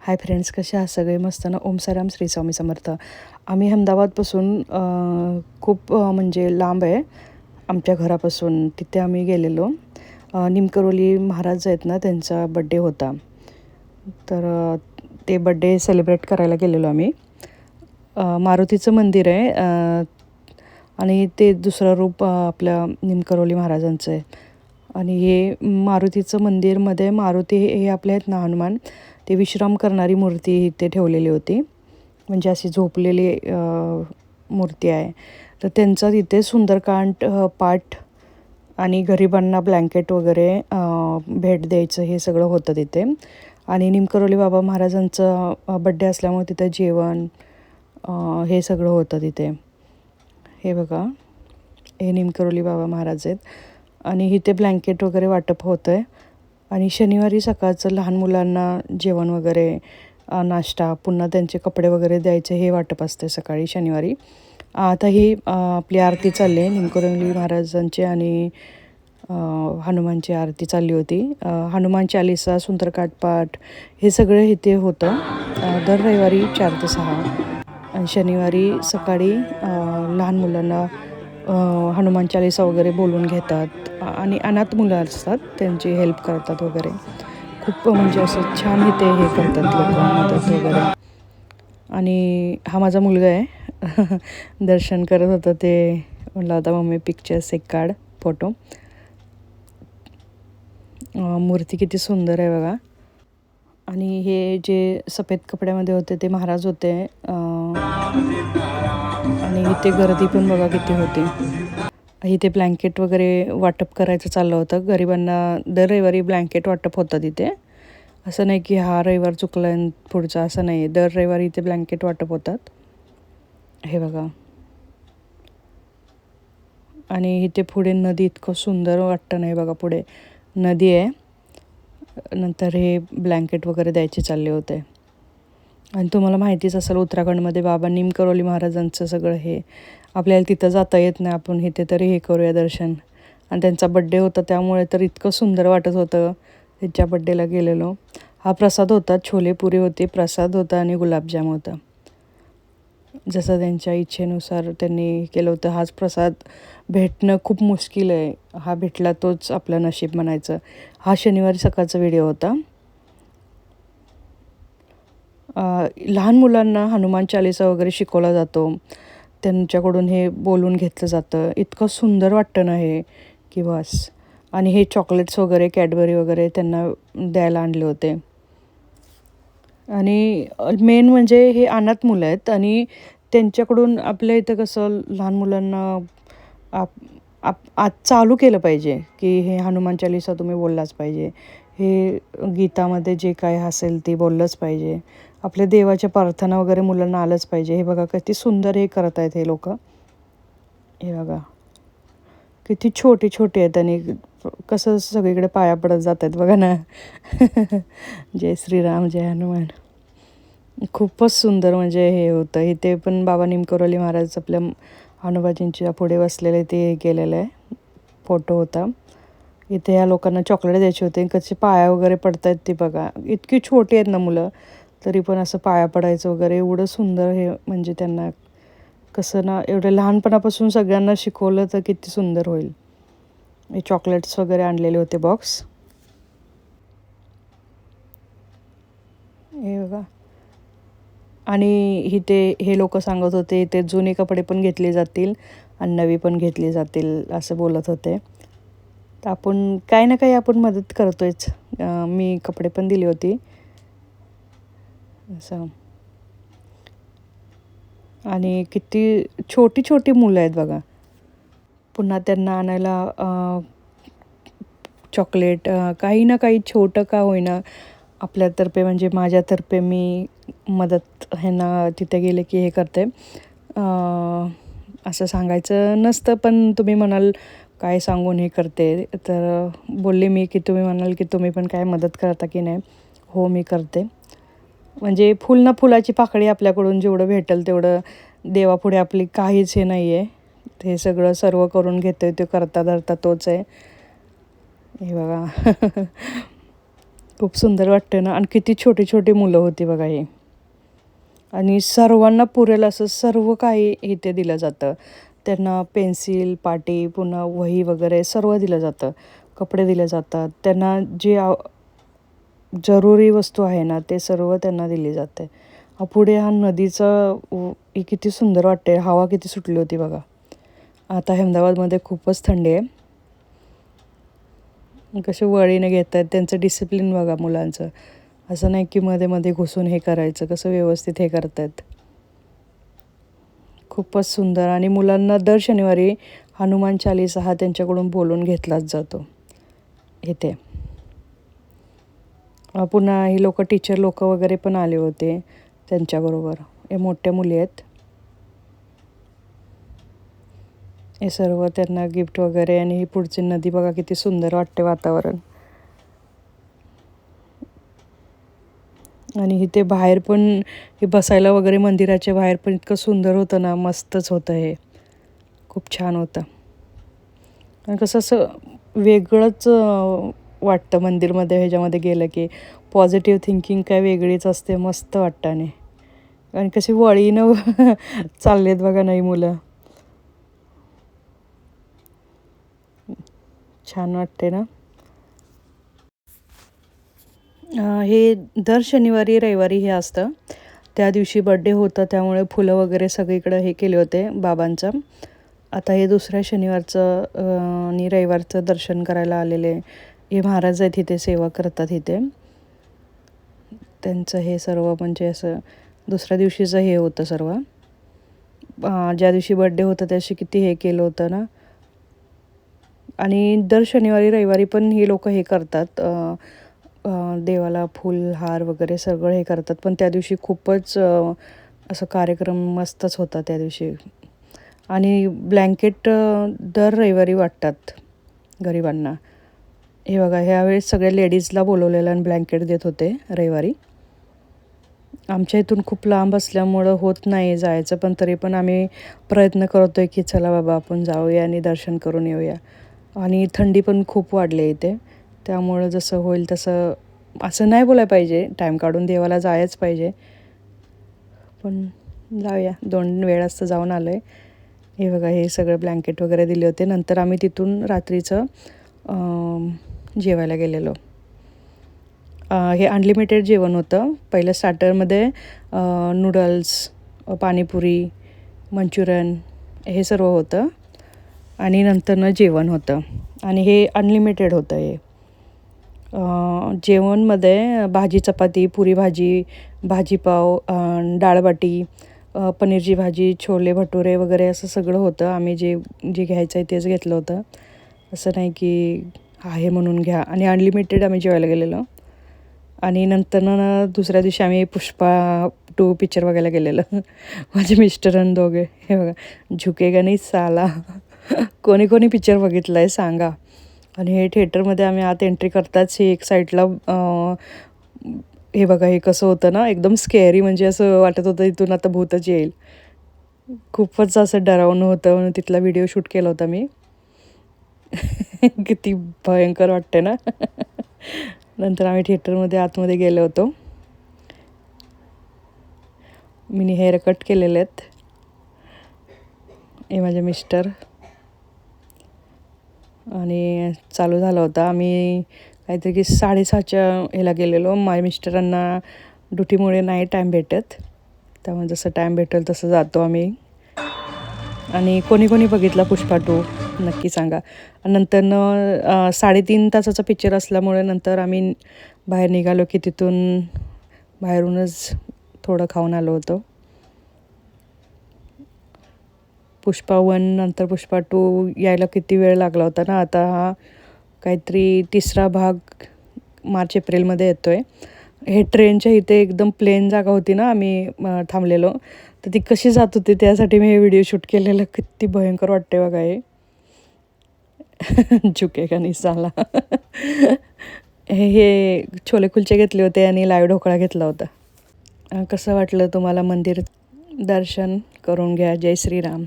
Hi friends कसे आहात? सगळे मस्त ना? ओम साराम श्री स्वामी समर्थ. आम्ही अहमदाबादपासून खूप म्हणजे लांब आहे. आमच्या घरापासून तिथे आम्ही गेलेलो. निमकरोली महाराज आहेत ना त्यांचा बड्डे होता. तर ते बड्डे सेलिब्रेट करायला गेलेलो आम्ही. मारुतीचं मंदिर आहे. आणि ते दुसरं रूप आपल्या निमकरोली महाराजांचं आहे. आणि हे मारुतीचं मंदिरमध्ये मारुती हे हे आपले आहेत ना हनुमान. ते विश्राम करणारी मूर्ती इथे ठेवलेली होती. म्हणजे अशी झोपलेली मूर्ती आहे. तर त्यांचा तिथे सुंदरकांड पाठ आणि गरिबांना ब्लँकेट वगैरे भेट द्यायचं हे सगळं होतं तिथे. आणि निमकरोली बाबा महाराजांचं बड्डे असल्यामुळे तिथं जेवण हे सगळं होतं तिथे. हे बघा. हे निमकरोली बाबा महाराज आहेत. आणि इथे ब्लँकेट वगैरे वाटप होतं आहे आणि शनिवारी सकाळचं लहान मुलांना जेवण वगैरे नाश्ता पुन्हा त्यांचे कपडे वगैरे द्यायचे हे वाटप असते सकाळी शनिवारी. आता ही आपली आरती चालली आहे निमकरोली महाराजांची आणि हनुमानची आरती चालली होती. हनुमान चालिसा सुंदरकाठ पाठ हे सगळं इथे होतं. दर रविवारी चार ते सहा. आणि शनिवारी सकाळी लहान मुलांना हनुमान चालिसा वगैरे बोलून घेतात आणि अनाथ मुलं असतात त्यांची हेल्प करतात वगैरे. खूप म्हणजे असं छान इथे हे करतात लोक मदत वगैरे. आणि हा माझा मुलगा आहे. दर्शन करत होतं ते म्हणलं आता मम्मी पिक्चर्स एक काढ फोटो मूर्ती किती सुंदर आहे बघा. आणि हे जे सफेद कपड्यामध्ये होते ते महाराज होते. आणि इथे गर्दी पण बघा किती होती. इथे ब्लँकेट वगैरे वाटप करायचं चाललं होतं. गरिबांना दर रविवारी ब्लँकेट वाटप होतं तिथे असं नाही की हा रविवार चुकला आहे पुढचा असं नाही. दर रविवारी इथे ब्लँकेट वाटप होतात. हे बघा. आणि इथे पुढे नदी इतकं सुंदर वाटतं नाही बघा पुढे. नदी आहे. नंतर हे ब्लँकेट वगैरे द्यायचे चालले होते. आणि तुम्हाला माहितीच असेल उत्तराखंडमध्ये बाबा निमकरोली महाराजांचं सगळं हे आपल्याला तिथं जाता येत नाही आपण इथे तरी हे करूया दर्शन. आणि त्यांचा बड्डे होता त्यामुळे तर इतकं सुंदर वाटत होतं त्यांच्या बड्डेला गेलेलो. हा प्रसाद होता छोले पुरी होते प्रसाद होता आणि गुलाबजाम होता. जसं त्यांच्या इच्छेनुसार त्यांनी केलं होतं हाच प्रसाद भेटणं खूप मुश्किल आहे. हा भेटला तोच आपलं नशीब म्हणायचं. हा शनिवारी सकाळचा व्हिडिओ होता. लहान मुलांना हनुमान चालिसा वगैरे शिकवला जातो. त्यांच्याकडून हे बोलून घेतलं जातं. इतकं सुंदर वाटतं ना हे की बस. आणि हे चॉकलेट्स वगैरे कॅडबरी वगैरे त्यांना द्यायला आणले होते. आणि मेन म्हणजे हे अनाथ मुलं आहेत आणि त्यांच्याकडून आपल्या इथं कसं लहान मुलांना आप आप आज चालू केलं पाहिजे की हे हनुमान चालिसा तुम्ही बोललाच पाहिजे. हे गीतामध्ये जे काय असेल ते बोललंच पाहिजे. आपल्या देवाच्या प्रार्थना वगैरे मुलांना आलंच पाहिजे. हे बघा किती सुंदर हे करत आहेत हे लोक. हे बघा. किती छोटे छोटे आहेत आणि कसं सगळीकडे पाया पडत जात आहेत बघा ना. जय श्रीराम जय हनुमान. खूपच सुंदर म्हणजे हे होतं. इथे पण बाबा निमकरोली महाराज आपल्या हनुबाजींच्या पुढे बसलेले ते केलेलं आहे फोटो होता. इथे ह्या लोकांना चॉकलेट द्यायचे होते कसे पाया वगैरे पडत आहेत ते बघा. इतकी छोटी आहेत ना मुलं. तरी पण असं पाया पडायचं वगैरे एवढं सुंदर हे म्हणजे त्यांना कसं ना एवढं लहानपणापासून सगळ्यांना शिकवलं तर किती सुंदर होईल. हे चॉकलेट्स वगैरे आणलेले होते बॉक्स हे बघा. आणि इथे हे लोक सांगत होते ते जुने कपडे पण घेतले जातील आणि नवी पण घेतली जातील असं बोलत होते. तर आपण काही ना काही आपण मदत करतोयच. मी कपडे पण दिली होती. असं. आणि किती छोटी छोटी मुलं आहेत बघा. पुन्हा त्यांना आणायला चॉकलेट काही ना काही छोटं का होईना आपल्यातर्फे म्हणजे माझ्यातर्फे मी मदत ह्यांना तिथे गेले की हे करते. असं सांगायचं नसतं पण तुम्ही म्हणाल काय सांगून हे करते. तर बोलले मी की तुम्ही म्हणाल की तुम्ही पण काय मदत करता की नाही. हो मी करते. म्हणजे फुल ना फुलाची पाकळी आपल्याकडून जेवढं भेटेल तेवढं देवापुढे आपली काहीच हे नाही आहे ते सगळं सर्व करून घेतो आहे ते करता धरता तोच आहे. हे बघा. खूप सुंदर वाटते ना. आणि किती छोटी छोटी मुलं होती बघा ही. आणि सर्वांना पुरेल असं सर्व काही इथे दिलं जातं. त्यांना पेन्सिल पाटी पुन्हा वही वगैरे सर्व दिलं जातं. कपडे दिले जातात. त्यांना जे आव जरुरी वस्तू आहे ना ते सर्व त्यांना दिली जाते. पुढे हा नदीचं ही किती सुंदर वाटते. हवा किती सुटली होती बघा. आता अहमदाबादमध्ये खूपच थंडी आहे. कसे वळीने घेत आहेत त्यांचं डिसिप्लिन बघा मुलांचं. असं नाही की मध्ये मध्ये घुसून हे करायचं कसं व्यवस्थित हे करतायत. खूपच सुंदर. आणि मुलांना दर शनिवारी हनुमान चालीसा हा त्यांच्याकडून बोलून घेतलाच जातो. इथे. पुन्हा ही लोक टीचर लोक वगैरे पण आले होते त्यांच्याबरोबर. हे मोठ्या मुली आहेत. हे सर्व त्यांना गिफ्ट वगैरे आणि ही पुढची नदी बघा किती सुंदर वाटते वातावरण. आणि इथे बाहेर पण हे बसायला वगैरे मंदिराच्या बाहेर पण इतकं सुंदर होतं ना मस्तच होतं हे. खूप छान होतं. आणि कसं असं वेगळंच वाटतं मंदिरमध्ये ह्याच्यामध्ये गेलं की पॉझिटिव्ह थिंकिंग काय वेगळीच असते मस्त वाटतं आणि. कारण कशी वळीनं चाललेत बघा नाही मुलं. छान वाटते ना? हे दर शनिवारी रविवारी हे असतं. त्या दिवशी बड्डे होतं त्यामुळे फुलं वगैरे सगळीकडं हे केले होते बाबांचं. आता हे दुसऱ्या शनिवारचं आणि रविवारचं दर्शन करायला आलेले हे महाराज आहेत इथे सेवा करतात इथे. त्यांचं हे सर्व म्हणजे असं दुसऱ्या दिवशीचं हे होतं सर्व. ज्या दिवशी बड्डे होतं त्या दिवशी किती हे केलं होतं ना. आणि दर शनिवारी रविवारी पण ही लोक हे करतात. देवाला फूल हार वगैरे सगळं हे करतात. पण त्या दिवशी खूपच असं कार्यक्रम मस्तच होता त्या दिवशी. आणि ब्लँकेट दर रविवारी वाटतात गरिबांना. हे बघा ह्यावेळेस सगळ्या लेडीजला बोलवलेलं आणि ब्लँकेट देत होते रविवारी. आमच्या इथून खूप लांब असल्यामुळं होत नाही जायचं पण तरी पण आम्ही प्रयत्न करतो आहे की चला बाबा आपण जाऊया आणि दर्शन करून येऊया. आणि थंडी पण खूप वाढली आहे इथे. त्यामुळं जसं होईल तसं असं नाही बोलायला पाहिजे. टाईम काढून देवाला जायच पाहिजे. पण जाऊया. दोन वेळाच तर जाऊन आलो आहे हे बघा हे सगळं ब्लँकेट वगैरे दिले होते. नंतर आम्ही तिथून रात्रीचं जेवायला गेलेलो. हे अनलिमिटेड जेवण होतं. पहिलं स्टार्टरमध्ये नूडल्स पाणीपुरी मंचुरियन हे सर्व होतं. आणि नंतरनं जेवण होतं. आणि हे अनलिमिटेड होतं हे. जेवणमध्ये भाजी चपाती पुरी भाजी भाजीपाव डाळबाटी पनीरची भाजी छोले भटुरे वगैरे असं सगळं होतं. आम्ही जे जे घ्यायचं आहे तेच घेतलं होतं. असं नाही की आहे म्हणून घ्या. आणि अनलिमिटेड आम्ही जेवायला गेलेलो. आणि नंतर ना दुसऱ्या दिवशी आम्ही पुष्पा टू पिक्चर बघायला गेलेलो. माझे मिस्टर आणि दोघे. हे बघा झुकेगा नाही साला. कोणी कोणी पिक्चर बघितला आहे सांगा. आणि हे थिएटरमध्ये आम्ही आत एंट्री करताच हे एक साईडला हे बघा हे कसं होतं ना एकदम स्केअरी म्हणजे असं वाटत होतं इथून आता भूतच येईल. खूपच असं डरावणं होतं म्हणून तिथला व्हिडिओ शूट केला होता मी. किती भयंकर वाटते ना? नंतर आम्ही थिएटरमध्ये आतमध्ये गेलो होतो. मिनी हेअर कट केलेले आहेत. हे माझे मिस्टर. आणि चालू झाला होता. आम्ही काहीतरी की साडेसहाच्या ह्याला गेलेलो. माझ्या मिस्टरांना ड्युटीमुळे नाही टाईम भेटत. त्यामुळे जसं टाईम भेटेल तसं जातो आम्ही. आणि कोणी कोणी बघितला पुष्पा टू नक्की सांगा. नंतरनं साडेतीन तासाचा पिक्चर असल्यामुळे नंतर आम्ही बाहेर निघालो की तिथून बाहेरूनच थोडं खाऊन आलो होतो. पुष्पा वन नंतर पुष्पा टू यायला किती वेळ लागला होता ना? आता हा काहीतरी तिसरा भाग मार्च एप्रिलमध्ये येतो आहे हे ट्रेनच्या इथे एकदम प्लेन जागा होती ना आम्ही थांबलेलो. तर ती कशी जात होती त्यासाठी मी हे व्हिडिओ शूट केलेलं किती भयंकर वाटते बघा हे. चुके का नाही हे हे छोले कुलचे घेतले होते आणि लाईव ढोकळा घेतला होता. कसं वाटलं तुम्हाला मंदिर दर्शन करून घ्या? जय श्रीराम.